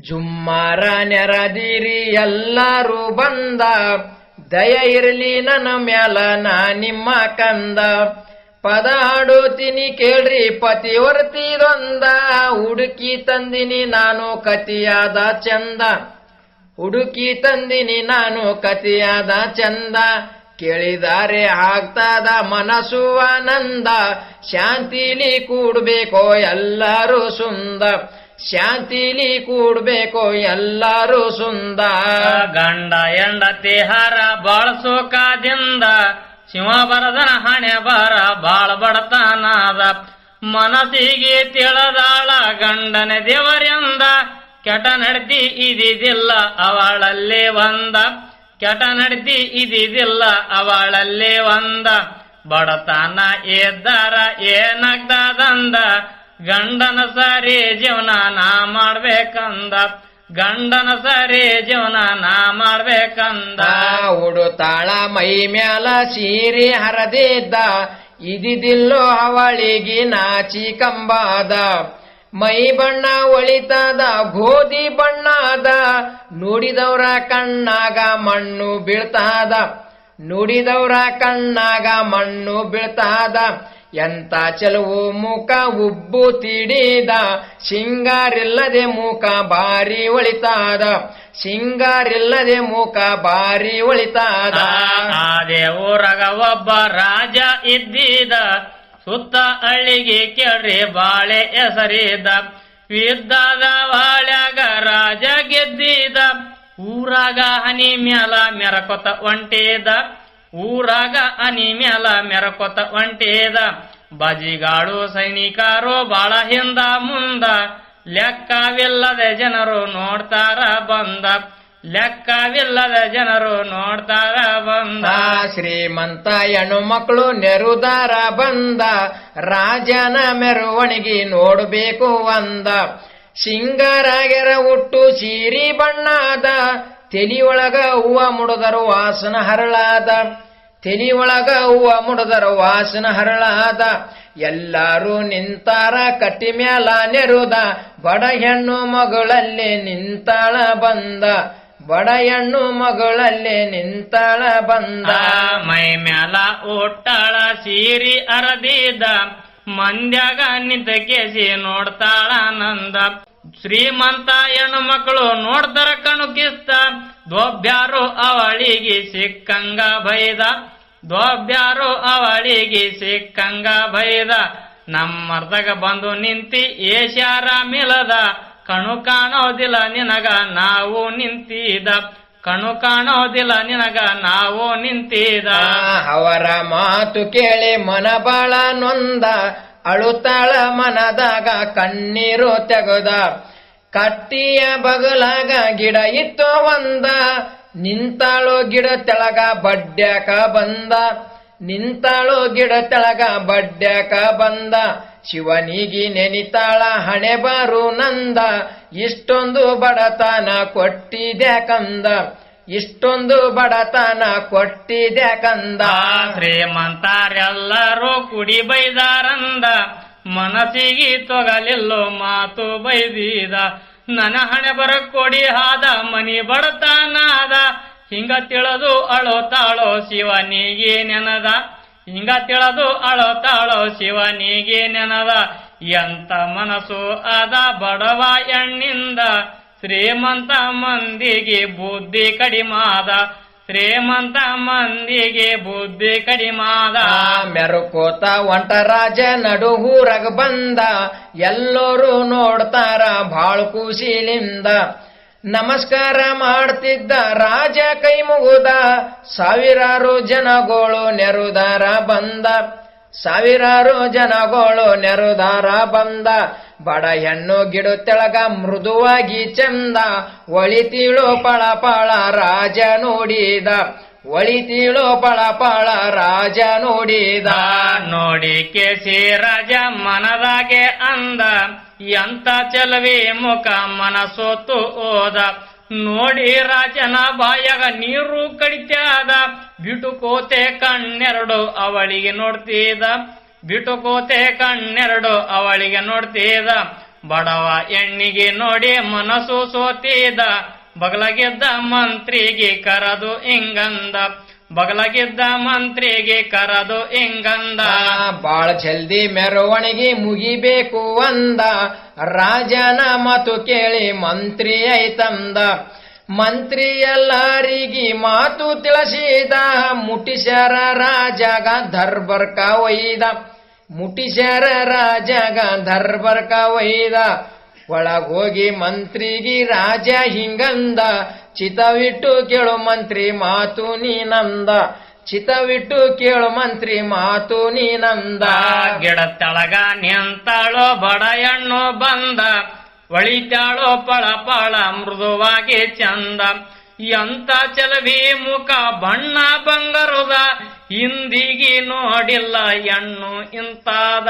ಜುಮ್ಮಾರ ನೆರದಿರಿ, ಎಲ್ಲರೂ ಬಂದ. ದಯ ಇರಲಿ ನನ್ನ ಮ್ಯಾಲ, ನಾ ನಿಮ್ಮ ಕಂದ. ಪದ ಹಾಡುತ್ತೀನಿ ಕೇಳ್ರಿ ಪತಿವರ್ತಿದೊಂದ ಹುಡುಕಿ ತಂದಿನಿ ನಾನು ಕತಿಯಾದ ಚಂದ. ಹುಡುಕಿ ತಂದಿನಿ ನಾನು ಕತಿಯಾದ ಚಂದ. ಕೇಳಿದಾರೆ ಆಗ್ತದ ಮನಸ್ಸು ಆನಂದ. ಶಾಂತಿಲಿ ಕೂಡ್ಬೇಕೋ ಎಲ್ಲರೂ ಸುಂದ. ಶಾಂತಿಲಿ ಕೂಡ್ಬೇಕು ಎಲ್ಲರೂ ಸುಂದ. ಗಂಡ ಹೆಂಡತಿ ಹರ ಬಾಳ ಸುಖದಿಂದ ಶಿವ ಬರದನ ಹಣೆ ಬರ ಬಾಳ ಬಡತನಾದ. ಮನಸ್ಸಿಗೆ ತಿಳದಾಳ ಗಂಡನ ದೇವರಿಂದ. ಕೆಟ ನಡ್ದಿ ಇದಿದಿಲ್ಲ ಅವಳಲ್ಲೇ ಒಂದ. ಕೆಟ ನಡ್ದಿ ಇದಿದಿಲ್ಲ ಅವಳಲ್ಲೇ ಒಂದ. ಬಡತನ ಎದ್ದಾರ ಏನಾಗ್ತದಂದ. ಗಂಡನ ಸರಿ ಜೀವನ ನಾ ಮಾಡ್ಬೇಕಂದ. ಗಂಡನ ಸರಿ ಜೀವನ ನಾ ಮಾಡ್ಬೇಕಂದ. ಉಡುತಾಳ ಮೈ ಮ್ಯಾಲ ಸೀರೆ ಹರದಿದ್ದ. ಇದಿದಿಲ್ಲೋ ಅವಳಿಗೆ ನಾಚಿ ಕಂಬಾದ. ಮೈ ಬಣ್ಣ ಒಳಿತದ, ಗೋಧಿ ಬಣ್ಣದ. ನುಡಿದವರ ಕಣ್ಣಾಗ ಮಣ್ಣು ಬೀಳ್ತಾದ. ನುಡಿದವರ ಕಣ್ಣಾಗ ಮಣ್ಣು ಬೀಳ್ತಾದ. ಎಂತ ಚೆಲುವು ಮುಖ ಉಬ್ಬು ತಿಡಿದ, ಸಿಂಗಾರಿಲ್ಲದೆ ಮುಖ ಬಾರಿ ಒಳಿತಾದ, ಸಿಂಗಾರಿಲ್ಲದೆ ಮುಖ ಬಾರಿ ಒಳಿತಾದ. ಅದೇ ಊರಗ ಒಬ್ಬ ರಾಜ ಇದ್ದಿದ, ಸುತ್ತ ಹಳ್ಳಿಗೆ ಕೇಳ್ರಿ ಬಾಳೆ ಹೆಸರಿದ, ಯುದ್ಧದ ಬಾಳ್ಯಾಗ ರಾಜ ಗೆದ್ದಿದ, ಊರಾಗ ಹನಿ ಮ್ಯಾಲ ಮೆರಕೊತ ಒಂಟೇದ. ಊರಾಗ ಅನಿ ಮ್ಯಾಲ ಮೆರಕೊತ ಒಂಟೇದ. ಬಜಿಗಾಡು ಸೈನಿಕರು ಬಾಳ ಹಿಂದ ಮುಂದ. ಲೆಕ್ಕವಿಲ್ಲದ ಜನರು ನೋಡ್ತಾರ ಬಂದ. ಲೆಕ್ಕವಿಲ್ಲದ ಜನರು ನೋಡ್ತಾರ ಬಂದ. ಶ್ರೀಮಂತ ಹೆಣ್ಣು ಮಕ್ಕಳು ನೆರುದಾರ ಬಂದ. ರಾಜನ ಮೆರವಣಿಗೆ ನೋಡಬೇಕು ಅಂದ. ಸಿಂಗಾರಾಗೆರ ಹುಟ್ಟು ಸೀರಿ ಬಣ್ಣದ. ತೆಲಿಯೊಳಗ ಹೂವ ಮುಡದರು ವಾಸನ ಹರಳಾದ. ತೆಲಿಯೊಳಗ ಹೂವ ಮುಡದರ ವಾಸನ ಹರಳಾದ, ಎಲ್ಲಾರು ನಿಂತಾರ ಕಟ್ಟಿ ಮ್ಯಾಲ ನೆರುದ, ಬಡ ಹೆಣ್ಣು ಮಗಳಲ್ಲಿ ನಿಂತಾಳ ಬಂದ, ಬಡ ಹೆಣ್ಣು ಮಗಳಲ್ಲಿ ನಿಂತಾಳ ಬಂದ. ಮೈ ಮ್ಯಾಲ ಒಟ್ಟಾಳ ಸೀರಿ ಅರದಿದ, ಮಂದ್ಯಾಗ ನಿಂತ ಕೇಸಿ ನೋಡ್ತಾಳ ನಂದ. ಶ್ರೀಮಂತ ಹೆಣ್ಣು ಮಕ್ಕಳು ನೋಡ್ತಾರ ಕಣುಕಿಸ್ತ ದೊಬ್ಬ್ಯಾರು ಅವಳಿಗೆ ಸಿಕ್ಕಂಗ ಬೈದ. ದೊಬ್ಬ್ಯಾರು ಅವಳಿಗೆ ಸಿಕ್ಕಂಗ ಭಯದ ನಮ್ಮರ್ಧಗ ಬಂದು ನಿಂತಿ ಏಷ್ಯಾರ ಮಿಲದ. ಕಣು ಕಾಣೋದಿಲ್ಲ ನಿನಗ ನಾವು ನಿಂತಿದ. ಕಣು ಕಾಣೋದಿಲ್ಲ ನಿನಗ ನಾವು ನಿಂತಿದ. ಅವರ ಮಾತು ಕೇಳಿ ಮನ ಬಾಳ ನೊಂದ. ಅಳುತ್ತಾಳ ಮನದಾಗ ಕಣ್ಣೀರು ತೆಗೆದ. ಕಟ್ಟಿಯ ಬಗಲಾಗ ಗಿಡ ಇತ್ತು ಒಂದ. ನಿಂತಾಳು ಗಿಡ ತೆಳಗ ಬಡ್ಡ್ಯಾಕ ಬಂದ. ನಿಂತಾಳೋ ಗಿಡ ತೆಳಗ ಬಡ್ಡ್ಯಾಕ ಬಂದ. ಶಿವನಿಗೆ ನೆನಿತಾಳ ಹಣೆ ಬಾರು ನಂದ. ಇಷ್ಟೊಂದು ಬಡತನ ಕೊಟ್ಟಿದೆ ಕಂದ. ಇಷ್ಟೊಂದು ಬಡತನ ಕೊಟ್ಟಿದೆ ಕಂದ. ಶ್ರೀಮಂತಾರೆಲ್ಲರೂ ಕುಡಿ ಬೈದಾರಂದ. ಮನಸ್ಸಿಗೆ ತೊಗಲಿಲ್ಲೋ ಮಾತು ಬೈದಿದ. ನನ್ನ ಹಣೆ ಬರ ಕೊಡಿ ಹಾದ, ಮನಿ ಬಡತನಾದ. ಹಿಂಗ ತಿಳದು ಅಳೋ ತಾಳೋ ಶಿವ ಶಿವನಿಗೆ ನೆನದ. ಹಿಂಗ ತಿಳದು ಅಳೋ ತಾಳೋ ಶಿವ ಶಿವನಿಗೆ ನೆನದ. ಎಂತ ಮನಸ್ಸು ಅದ ಬಡವ ಎಣ್ಣಿಂದ ಶ್ರೀಮಂತ ಮಂದಿಗೆ ಬುದ್ಧಿ ಕಡಿಮಾದ. ಶ್ರೀಮಂತ ಮಂದಿಗೆ ಬುದ್ಧಿ ಕಡಿಮಾದ. ಮೆರುಕೋತ ಒಂಟ ರಾಜ ಊರಗ ಬಂದ. ಎಲ್ಲರೂ ನೋಡ್ತಾರ ಬಾಳ್ ಖುಷಿಲಿಂದ. ನಮಸ್ಕಾರ ಮಾಡ್ತಿದ್ದ ರಾಜ ಕೈ ಮುಗುದ. ಸಾವಿರಾರು ಜನಗಳು ನೆರುದಾರ ಬಂದ. ಸಾವಿರಾರು ಜನಗಳು ನೆರುದಾರ ಬಂದ. ಬಡ ಹೆಣ್ಣು ಗಿಡ ತೆಳಗ ಮೃದುವಾಗಿ ಚಂದ. ಒಳಿತೀಳು ಪಳ ಪಳ ರಾಜ ನೋಡಿದ. ಒಳಿತೀಳು ಪಳ ಪಳ ರಾಜ ನೋಡಿದ. ನೋಡಿ ಕೇಸಿ ರಾಜ ಮನದಾಗೆ ಅಂದ. ಎಂತ ಚಲವಿ ಮುಖ ಮನಸೋತು ಓದ ನೋಡಿ ರಾಜನ ಬಾಯಾಗ ನೀರು ಕಡಿತಾದ. ಬಿಟುಕೋತೆ ಕಣ್ಣೆರಡು ಅವಳಿಗೆ ನೋಡ್ತಿದ. ಬಿಟುಕೋತೆ ಕಣ್ಣೆರಡು ಅವಳಿಗೆ ನೋಡ್ತಿದ. ಬಡವ ಎಣ್ಣಿಗೆ ನೋಡಿ ಮನಸ್ಸು ಸೋತಿದ. ಬಗಲಗೆದ್ದ ಮಂತ್ರಿಗೆ ಕರದು ಇಂಗಂದ ಬಗಲಗಿದ್ದ ಮಂತ್ರಿಗೆ ಕರದು ಇಂಗಂದ. ಬಾಳ ಜಲ್ದಿ ಮೆರವಣಿಗೆ ಮುಗಿಬೇಕು ಅಂದ. ರಾಜನ ಮಾತು ಕೇಳಿ ಮಂತ್ರಿ ಐತಂದ ಮಂತ್ರಿ ಎಲ್ಲರಿಗೆ ಮಾತು ತಿಳಿಸಿದ. ಮುಟಿಶರ ರಾಜಗ ಧರ್ಬರ್ಕ ಒಯ್ದ. ಮುಟಿಶರ ರಾಜಗ ಧರ್ಬರ್ಕ ಒಯ್ದ. ಒಳಗೋಗಿ ಮಂತ್ರಿಗೆ ರಾಜ ಹಿಂಗಂದ. ಚಿತವಿಟ್ಟು ಕೇಳು ಮಂತ್ರಿ ಮಾತು ನೀನಂದ ಚಿತವಿಟ್ಟು ಕೇಳು ಮಂತ್ರಿ ಮಾತು ನೀನಂದ ಗಿಡ ತೆಳಗ ನಿಂತಾಳೋ ಬಡ ಹೆಣ್ಣು ಬಂದ. ಒಳಿತಾಳೋ ಪಳ ಪಳ ಮೃದುವಾಗಿ ಚಂದ. ಎಂತ ಚಲವಿ ಮುಖ ಬಣ್ಣ ಬಂಗರುದ. ಇಂದಿಗೆ ನೋಡಿಲ್ಲ ಹೆಣ್ಣು ಇಂತಾದ.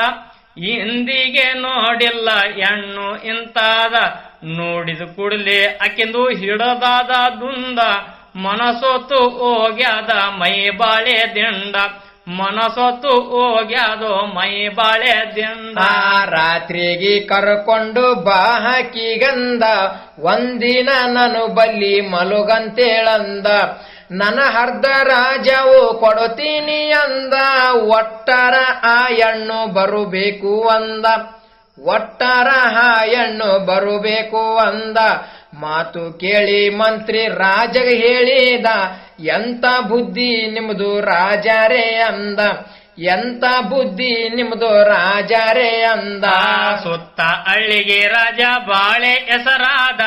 ಇಂದಿಗೆ ನೋಡಿಲ್ಲ ಹೆಣ್ಣು ಇಂತಾದ. ನೋಡಿದ ಕೂಡಲೇ ಅಕೆಂದು ಹಿಡದಾದ ದುಂದ ಮನಸೊತ್ತು ಹೋಗ್ಯಾದ ಮೈ ಬಾಳೆ ದಿಂಡ. ಮನಸೊತ್ತು ಹೋಗ್ಯಾದೋ ಮೈ ಬಾಳೆ ದಿಂಡ. ರಾತ್ರಿಗೆ ಕರ್ಕೊಂಡು ಬಾಹಕಿ ಗಂದ ಒಂದಿನ ನಾನು ಬಲ್ಲಿ ಮಲುಗಂತೇಳಂದ. ನನ್ನ ಹರ್ದ ರಾಜವು ಕೊಡುತ್ತೀನಿ ಅಂದ. ಒಟ್ಟರ ಆ ಹೆಣ್ಣು ಬರಬೇಕು ಅಂದ. ಒಟ್ಟಾರ ಹಾಯಣ್ಣು ಬರಬೇಕು ಅಂದ. ಮಾತು ಕೇಳಿ ಮಂತ್ರಿ ರಾಜಗ ಹೇಳಿದ. ಎಂತ ಬುದ್ಧಿ ನಿಮ್ದು ರಾಜರೇ ಅಂದ. ಎಂತ ಬುದ್ಧಿ ನಿಮ್ದು ರಾಜರೇ ಅಂದ. ಸುತ್ತ ಹಳ್ಳಿಗೆ ರಾಜ ಬಾಳೆ ಹೆಸರಾದ.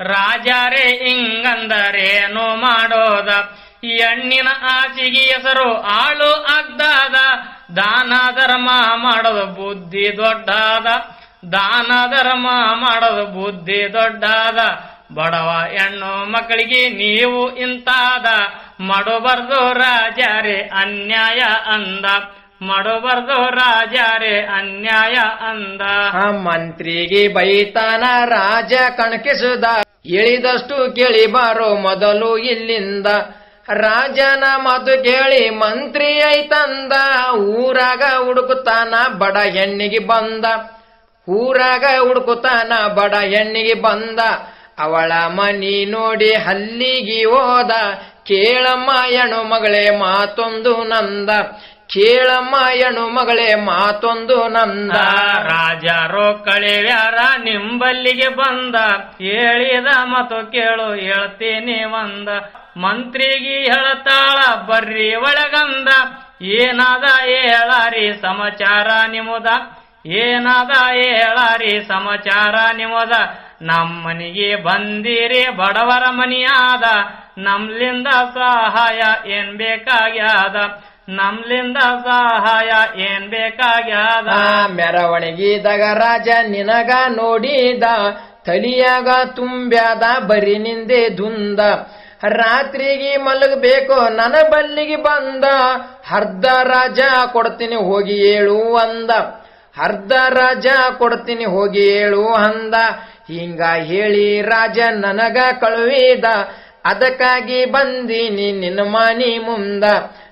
ರಾಜರೇ ಹಿಂಗಂದರೇನು ಮಾಡೋದ. ಹೆಣ್ಣಿನ ಆಚಿಗೆ ಹೆಸರು ಆಳು ಅಗ್ದಾದ ದಾನ ಧರ್ಮ ಮಾಡದು ಬುದ್ಧಿ ದೊಡ್ಡಾದ ದಾನ ಧರ್ಮ ಮಾಡದು ಬುದ್ಧಿ ದೊಡ್ಡಾದ. ಬಡವ ಹೆಣ್ಣು ಮಕ್ಕಳಿಗೆ ನೀವು ಇಂತಾದ. ಮಾಡಬಾರ್ದು ರಾಜರೇ, ಅನ್ಯಾಯ ಅಂದ. ಮಾಡಬಾರ್ದು ರಾಜರೇ, ಅನ್ಯಾಯ ಅಂದ. ಮಂತ್ರಿಗೆ ಬೈತಾನ ರಾಜ ಕಣಕಿಸುದ. ಇಳಿದಷ್ಟು ಕೇಳಿ ಬಾರೋ ಮೊದಲು ಇಲ್ಲಿಂದ. ರಾಜನ ಮಾತು ಕೇಳಿ ಮಂತ್ರಿ ಐತಂದ ಊರಾಗ ಹುಡುಕುತ್ತಾನ ಬಡ ಹೆಣ್ಣಿಗೆ ಬಂದ. ಊರಾಗ ಹುಡುಕುತ್ತಾನ ಬಡ ಹೆಣ್ಣಿಗೆ ಬಂದ. ಅವಳ ಮನಿ ನೋಡಿ ಹಲ್ಲಿಗೆ ಹೋದ. ಕೇಳಮ್ಮ ಹೆಣ್ಣು ಮಗಳೇ ಮಾತೊಂದು ನಂದ. ಕೇಳಮ್ಮ ಎಣು ಮಗಳೇ, ಮಾತೊಂದು ನಂದ. ರಾಜಾರೋ ಕಳಿವ್ಯಾರ ನಿಂಬಲ್ಲಿಗೆ ಬಂದ. ಹೇಳಿದ ಮತ್ತು ಕೇಳು, ಹೇಳ್ತೀನಿ ಒಂದ ಮಂತ್ರಿಗೆ ಹೇಳ್ತಾಳ, ಬರ್ರಿ ಒಳಗಂದ. ಏನಾದ ಹೇಳಾರಿ ಸಮಾಚಾರ ನಿಮದ? ಏನಾದ ಹೇಳಾರಿ ಸಮಾಚಾರ ನಿಮದ? ನಮ್ಮನಿಗೆ ಬಂದಿರಿ ಬಡವರ ಮನಿಯಾದ. ನಮ್ಲಿಂದ ಸಹಾಯ ಏನ್ ಬೇಕಾಗ್ಯಾದ? ನಮ್ಲಿಂದ ಸಹಾಯ ಏನ್ ಬೇಕಾಗ್ಯದ? ಮೆರವಣಿಗೆದಾಗ ರಾಜ ನಿನಗ ನೋಡಿದ, ತಲಿಯಾಗ ತುಂಬ್ಯಾದ, ಬರಿ ನಿಂದೆ ದುಂದ. ರಾತ್ರಿಗೆ ಮಲಗಬೇಕು, ನನ ಬಲ್ಲಿಗೆ ಬಂದ. ಹರ್ದ ರಾಜ ಕೊಡ್ತೀನಿ ಹೋಗಿ ಏಳು ಅಂದ. ಹರ್ದ ರಾಜ ಕೊಡ್ತೀನಿ ಹೋಗಿ ಏಳು ಅಂದ. ಹಿಂಗ ಹೇಳಿ ರಾಜ ನನಗ ಕಳುವಿದ ಅದಕ್ಕಾಗಿ ಬಂದೀನಿ ನಿನ್ನ ಮನಿ ಮುಂದ.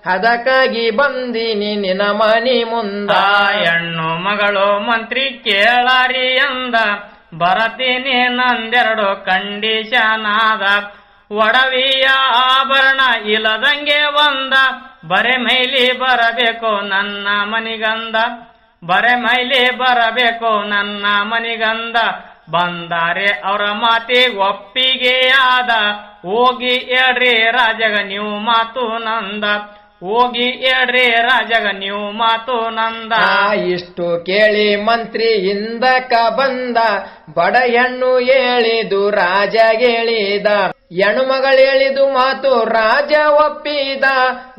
ಅದಕ್ಕಾಗಿ ಬಂದಿನಿ ನಿನ ಮನಿ ಮುಂದ. ಹೆಣ್ಣು ಮಗಳು ಮಂತ್ರಿ ಕೇಳಾರಿ ಅಂದ ಬರತೀನಿ ನಂದೆರಡು ಕಂಡೀಷನ್ ಆದ ಒಡವಿಯ ಆಭರಣ ಇಲ್ಲದಂಗೆ ಒಂದ ಬರೆ ಮೈಲಿ ಬರಬೇಕು ನನ್ನ ಮನಿಗಂದ. ಬರೆ ಮೈಲಿ ಬರಬೇಕು ನನ್ನ ಮನಿಗಂದ. ಬಂದಾರೆ ಅವರ ಮಾತಿ ಒಪ್ಪಿಗೆಯಾದ. ಹೋಗಿ ಹೇಳ್ರಿ ರಾಜಗ, ನೀವು ಮಾತು ನಂದ. ಹೋಗಿ ಹೇಳ್ರಿ ರಾಜಗ ನೀವು ಮಾತು ನಂದ. ಇಷ್ಟು ಕೇಳಿ ಮಂತ್ರಿ ಹಿಂದಕ ಬಂದ, ಬಡ ಹೆಣ್ಣು ಹೇಳಿದು ರಾಜ ಹೇಳಿದ. ಹೆಣ್ಮಗಳು ಹೇಳಿದು ಮಾತು ರಾಜ ಒಪ್ಪಿದ.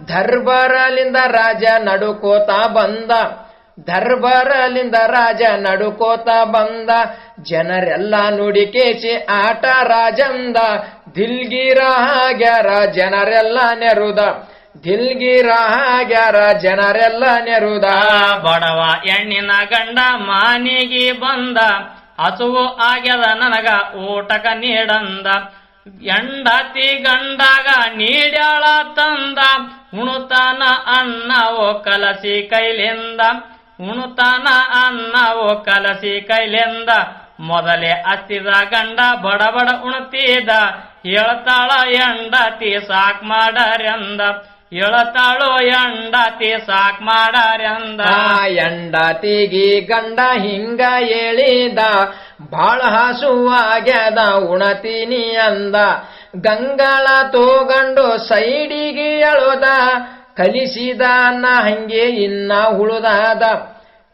ದರ್ಬಾರಲಿಂದ ರಾಜ ನಡುಕೋತ ಬಂದ. ದರ್ಬಾರಲಿಂದ ರಾಜ ನಡುಕೋತ ಬಂದ. ಜನರೆಲ್ಲ ನುಡಿ ಕೇಸಿ ಆಟ ರಾಜಂದ. ದಿಲ್ಗಿರ ಹಾಗ್ಯಾರ ಜನರೆಲ್ಲ ನೆರುದ. ದಿಲ್ಗಿರ ಆಗ್ಯಾರ ಜನರೆಲ್ಲ ನೆರುದ. ಬಡವ ಹೆಣ್ಣಿನ ಗಂಡ ಮಾನಿಗೆ ಬಂದ. ಹಸುವು ಆಗ್ಯದ ನನಗ ಊಟಕ ನೀಡಂದ. ಎಂಡತಿ ಗಂಡಾಗ ನೀಡ್ಯಾಳ ತಂದ. ಉಣುತಾನ ಅನ್ನವೋ ಕಲಸಿ ಕೈಲಿಂದ. ಉಣುತಾನ ಅನ್ನವೋ ಕಲಸಿ ಕೈಲಿಂದ. ಮೊದಲೇ ಹತ್ತಿದ ಗಂಡ ಬಡ ಬಡ ಉಣತಿದ. ಹೇಳ್ತಾಳ ಎಂಡತಿ ಸಾಕ್ ಮಾಡಾರ್ಯಂದ ಹೇಳ್ತಾಳು ಎಂಡತಿ ಸಾಕ್ ಮಾಡಾರ್ಯಂದ ಎಂಡತಿಗಿ ಗಂಡ ಹಿಂಗ ಹೇಳಿದ ಬಾಳ ಹಸುವಾಗ್ಯದ ಉಣತೀನಿ ಅಂದ. ಗಂಗಳ ತೋಗಂಡು ಸೈಡಿಗೆ ಎಳುದ ಕಲಿಸಿದ ಅನ್ನ ಹಂಗೆ ಇನ್ನ ಹುಳುದಾದ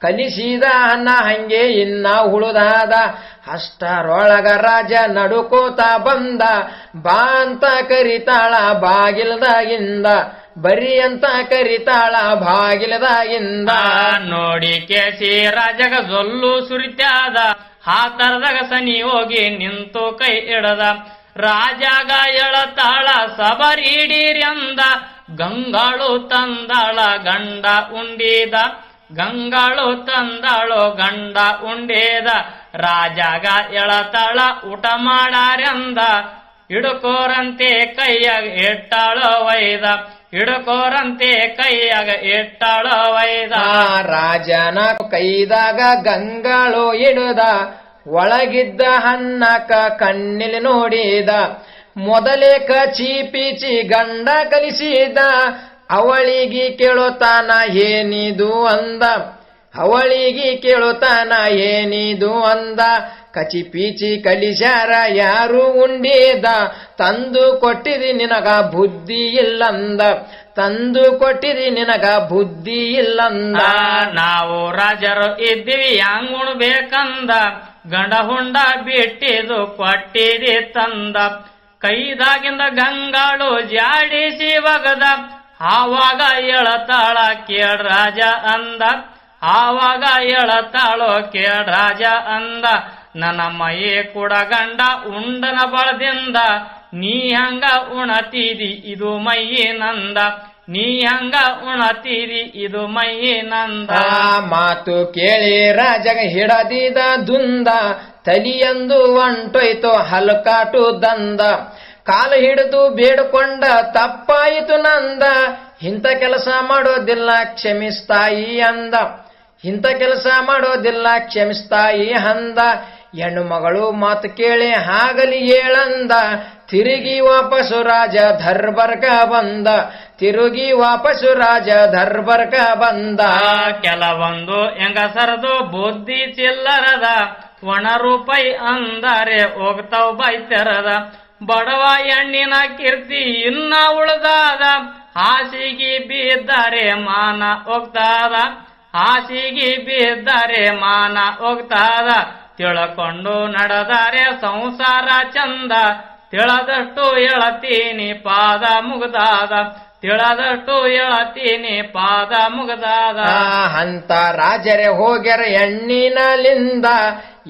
ಕಲಿಸಿದ ಅನ್ನ ಹಂಗೆ ಇನ್ನ ಹುಳುದಾದ ಅಷ್ಟರೊಳಗ ರಾಜ ನಡುಕೋತ ಬಂದ ಬಾ ಅಂತ ಕರಿತಾಳ ಬಾಗಿಲ್ದಾಗಿಂದ. ಬರಿ ಅಂತ ಕರಿತಾಳ ಬಾಗಿಲದಾಗಿಂದ ನೋಡಿ ಕೇಸಿ ರಾಜಗ ಜೊಲ್ಲು ಸುರಿತ್ಯಾದ ಹಾತರದಾಗ ಸನಿ ಹೋಗಿ ನಿಂತು ಕೈ ಇಡದ. ರಾಜಾಗ ಎಳತಾಳ ಸಬರಿಡೀರ್ಯಂದ, ಗಂಗಾಳು ತಂದಾಳ ಗಂಡ ಉಂಡಿದ. ಗಂಗಾಳು ತಂದಾಳು ಗಂಡ ಉಂಡೇದ, ರಾಜಾಗ ಎಳತಾಳ ಊಟ ಮಾಡಾರ್ಯಂದ. ಹಿಡುಕೋರಂತೆ ಕೈಯಾಗ ಇಟ್ಟಾಳೋ ವೈದ ಹಿಡುಕೋರಂತೆ ಕೈಯಾಗ ಇಟ್ಟಳ ವೈದ. ರಾಜನ ಕೈದಾಗ ಗಂಗಳು ಇಡುದ, ಒಳಗಿದ್ದ ಹನ್ನಕ ಕಣ್ಣಿಲಿ ನೋಡಿದ ಮೊದಲೇ ಕ ಚೀಪಿಚಿ ಗಂಡ ಕಲಿಸಿದ, ಅವಳಿಗೆ ಕೇಳುತ್ತಾನ ಏನಿದು ಅಂದ, ಅವಳಿಗೆ ಕೇಳುತ್ತಾನ ಏನಿದು ಅಂದ ಕಚಿ ಪೀಚಿ ಕಲಿಸ್ಯಾರ ಯಾರು ಉಂಡೇದ? ತಂದು ಕೊಟ್ಟಿದಿ ನಿನಗ ಬುದ್ಧಿ ಇಲ್ಲಂದ ತಂದು ಕೊಟ್ಟಿರಿ ನಿನಗ ಬುದ್ಧಿ ಇಲ್ಲಂದ ನಾವು ರಾಜರು ಇದ್ದೀವಿ ಯಾಂಗುಣ ಉಣ್ಬೇಕಂದ ಗಂಡ ಹುಂಡ ಬಿಟ್ಟಿದು ಕೊಟ್ಟಿರಿ ತಂದ. ಕೈದಾಗಿಂದ ಗಂಗಾಳು ಜಾಡಿಸಿ ಒಗದ. ಆವಾಗ ಎಳತಾಳ ಕೇಳ ರಾಜ ಅಂದ. ಆವಾಗ ಎಳತಾಳೋ ಕೇಳ ರಾಜ ಅಂದ, ನನ್ನ ಮೈ ಕೂಡ ಗಂಡ ಉಂಡನ ಬಳದಿಂದ, ನೀ ಹಂಗ ಉಣತೀರಿ, ಇದು ಮೈಯಿನಂದ ನೀ ಹಂಗ ಉಣತೀರಿ, ಇದು ಮೈ ನಂದ. ಮಾತು ಕೇಳಿ ರಾಜಗ ಹಿಡದಿದ ದುಂದ, ತಲಿಯಂದು ಒಂಟೊಯ್ತು ಹಲಕಾಟು ದಂದ. ಕಾಲು ಹಿಡಿದು ಬೇಡಿಕೊಂಡ ತಪ್ಪಾಯಿತು ನಂದ, ಇಂಥ ಕೆಲಸ ಮಾಡೋದಿಲ್ಲ, ಕ್ಷಮಿಸ್ತಾಯಿ ಅಂದ. ಇಂಥ ಕೆಲಸ ಮಾಡೋದಿಲ್ಲ ಕ್ಷಮಿಸ್ತಾಯಿ ಹಂದ. ಹೆಣ್ಣು ಮಗಳು ಮಾತು ಕೇಳಿ ಹಾಗಲಿ ಏಳಂದ ತಿರುಗಿ ವಾಪಸು ರಾಜ ಧರ್ಬರ್ಗ ಬಂದ. ತಿರುಗಿ ವಾಪಸು ರಾಜ ಧರ್ಬರ್ಗ ಬಂದ. ಕೆಲವೊಂದು ಹೆಂಗಸರದು ಬುದ್ಧಿ ಚಿಲ್ಲರದ ಒಣ ರೂಪಾಯಿ ಅಂದರೆ ಹೋಗ್ತಾವ್ ಬೈತೆರದ. ಬಡವ ಹೆಣ್ಣಿನ ಕೀರ್ತಿ ಇನ್ನ ಉಳ್ದಾದ. ಹಾಸಿಗೆ ಬಿದ್ದರೆ ಮಾನ ಹೋಗ್ತಾದ. ಹಾಸಿಗೆ ಬಿದ್ದರೆ ಮಾನ ಹೋಗ್ತಾದ. ತಿಳ್ಕೊಂಡು ನಡೆದರೆ ಸಂಸಾರ ಚಂದ. ತಿಳದಷ್ಟು ಎಳತೀನಿ, ಪಾದ ಮುಗ್ದಾದ. ತಿಳದಷ್ಟು ಎಳತೀನಿ, ಪಾದ ಮುಗದಾದ. ಹಂತ ರಾಜರೇ ಹೋಗ್ಯರ ಹೆಣ್ಣಿನಲಿಂದ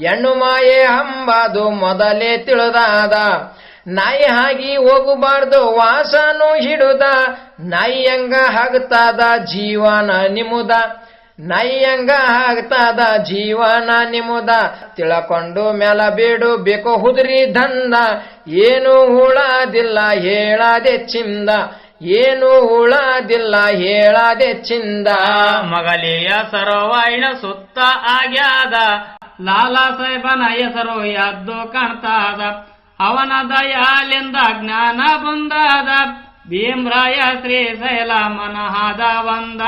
ಹೆಣ್ಣು ಅಂಬದು ಮೊದಲೇ ತಿಳಿದಾದ. ನಾಯಿ ಹಾಗಿ ಹೋಗಬಾರ್ದು, ವಾಸನು ಹಿಡುದ. ನಾಯಿ ಹಂಗ ಹಾಗ್ತಾದ, ಜೀವನ ನಿಮುದ. ನಾಯಿ ಆಗ್ತದ ಜೀವನ ನಿಮುದ. ತಿಳಕೊಂಡು ಮೇಲ ಬೀಡು ಬೇಕು ಹುದುರಿ ದಂದ ಏನು ಉಳಾದಿಲ್ಲ ಹೇಳದೆ ಚಿಂದ. ಏನು ಉಳಾದಿಲ್ಲ ಹೇಳದೆ ಚಿಂದ. ಮಗಲಿಯ ಸರೋವಾಯಿನ ಸುತ್ತ ಆಗ್ಯಾದ. ಲಾಲಾ ಸಾಹೇಬನ ಹೆಸರು ಎದ್ದು ಕಾಣ್ತಾದ. ಅವನ ದಯಾಲಿಂದ ಜ್ಞಾನ ಬಂದಾದ. ಭೀಮ್ರಾಯ ಶ್ರೀಶೈಲ ಮನಹಾದ ಒಂದ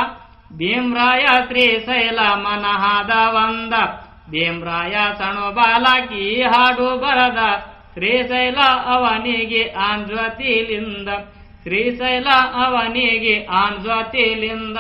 ಭೀಮ್ರಾಯ ಶ್ರೀಶೈಲ ಮನಹಾದ ವಂದ. ಭೀಮ್ರಾಯ ಸಣು ಬಾಲಕಿ ಹಾಡು ಬರದ. ಶ್ರೀಶೈಲ ಅವನಿಗೆ ಆಂಜ್ವತಿಲಿಂದ. ಶ್ರೀಶೈಲ ಅವನಿಗೆ ಆಂಜ್ವತಿಲಿಂದ.